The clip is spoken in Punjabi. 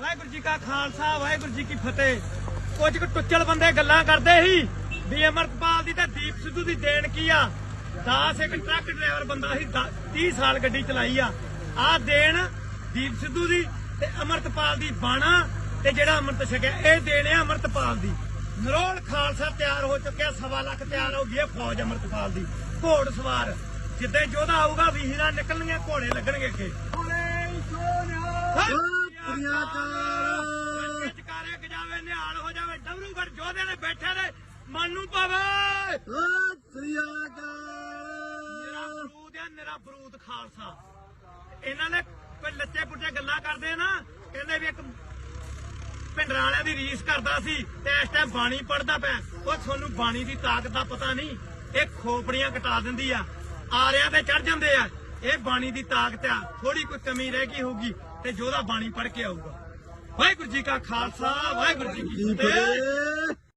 ਵਾਹਿਗੁਰੂ ਜੀ ਕਾ ਖਾਲਸਾ ਵਾਹਿਗੁਰੂ ਜੀ ਕੀ ਫਤਿਹ। ਕੁਝ ਕੁ ਟੁੱਚਲ ਬੰਦੇ ਗੱਲਾਂ ਕਰਦੇ ਸੀ ਵੀ ਅਮਰਤਪਾਲ ਦੀ ਤੇ ਦੀਪ ਸਿੱਧੂ ਦੀ ਦੇਣ ਕੀ ਆ? 10 ਇੱਕ ਟਰੱਕ ਡਰਾਈਵਰ ਬੰਦਾ ਸੀ 30 ਸਾਲ ਗੱਡੀ ਚਲਾਈ ਆ। ਆ ਦੇਣ ਦੀਪ ਸਿੱਧੂ ਦੀ ਤੇ ਅਮਰਤਪਾਲ ਦੀ ਬਾਣਾ ਤੇ ਜਿਹੜਾ ਅੰਮ੍ਰਿਤ ਛਕਿਆ ਇਹ ਦੇਣ ਆ ਅਮਰਤਪਾਲ ਦੀ। ਨਰੋਲ ਖਾਲਸਾ ਤਿਆਰ ਹੋ ਚੁੱਕਿਆ ਸਵਾ ਲੱਖ ਤਿਆਰ ਹੋ ਗਈ ਹੈ ਫੌਜ ਅਮਰਤਪਾਲ ਦੀ। ਘੋੜ ਸਵਾਰ ਜਿੱਦਾਂ ਜੋਧਾ ਆਊਗਾ ਵੀਹਰਾਂ ਨਿਕਲਣਗੀਆਂ ਘੋੜੇ ਲੱਗਣਗੇ ਅੱਗੇ ਵਿਚਕਾਰੇ ਗਜਾਵੇ ਨਿਹਾਲ ਹੋ ਜਾਵੇ ਡਬਰੂਗੜ ਜੋਧੇ ਨੇ ਬੈਠੇ ਨੇ, ਮਨ ਨੂੰ ਪਾਵੇ। ਮੇਰਾ ਬਰੂਦ ਆ ਮੇਰਾ ਬਰੂਦ ਖਾਲਸਾ। ਇਹਨਾਂ ਨੇ ਕੋਈ ਲੱਚੇ ਪੁੱਟੇ ਗੱਲਾਂ ਕਰਦੇ ਨਾ, ਕਹਿੰਦੇ ਵੀ ਇੱਕ ਪਿੰਡਰਾਂ ਵਾਲਿਆਂ ਦੀ ਰੀਸ ਕਰਦਾ ਸੀ ਤੇ ਇਸ ਟਾਈਮ ਬਾਣੀ ਪੜਦਾ ਪਿਆ। ਉਹ ਤੁਹਾਨੂੰ ਬਾਣੀ ਦੀ ਤਾਕਤ ਦਾ ਪਤਾ ਨਹੀਂ, ਇਹ ਖੋਪੜੀਆਂ ਕਟਾ ਦਿੰਦੀ ਆ। ਆਰਿਆਂ ਤੇ ਚੜ ਜਾਂਦੇ ਆ। ਇਹ ਬਾਣੀ ਦੀ ਤਾਕਤ ਆ ਥੋੜੀ ਕੋਈ ਕਮੀ ਰਹਿ ਗਈ ਹੋਊਗੀ ਤੇ ਜੋਦਾ ਬਾਣੀ ਪੜ ਕੇ ਆਊਗਾ। ਵਾਹਿਗੁਰੂ ਜੀ ਕਾ ਖਾਲਸਾ ਵਾਹਿਗੁਰੂ ਜੀ ਕੀ ਫਤਿਹ।